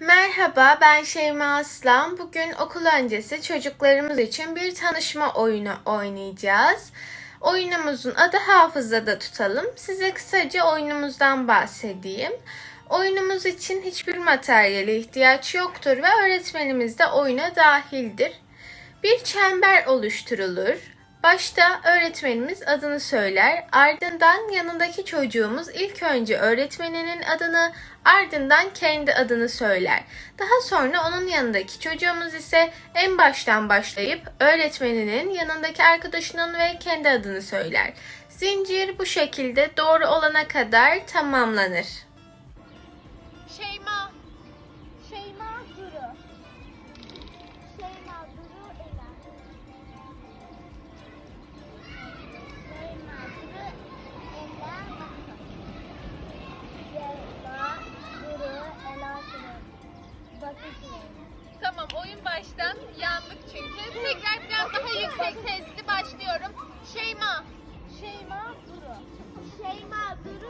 Merhaba, ben Şeyma Aslan. Bugün okul öncesi çocuklarımız için bir tanışma oyunu oynayacağız. Oyunumuzun adı Hafızada Tutalım. Size kısaca oyunumuzdan bahsedeyim. Oyunumuz için hiçbir materyale ihtiyaç yoktur ve öğretmenimiz de oyuna dahildir. Bir çember oluşturulur. Başta öğretmenimiz adını söyler, ardından yanındaki çocuğumuz ilk önce öğretmeninin adını, ardından kendi adını söyler. Daha sonra onun yanındaki çocuğumuz ise en baştan başlayıp öğretmeninin yanındaki arkadaşının ve kendi adını söyler. Zincir bu şekilde doğru olana kadar tamamlanır. Şeyma. Şeyma Duru. Oyun baştan yandık çünkü. Tekrar biraz daha yüksek sesli başlıyorum. Şeyma. Şeyma Duru. Şeyma Duru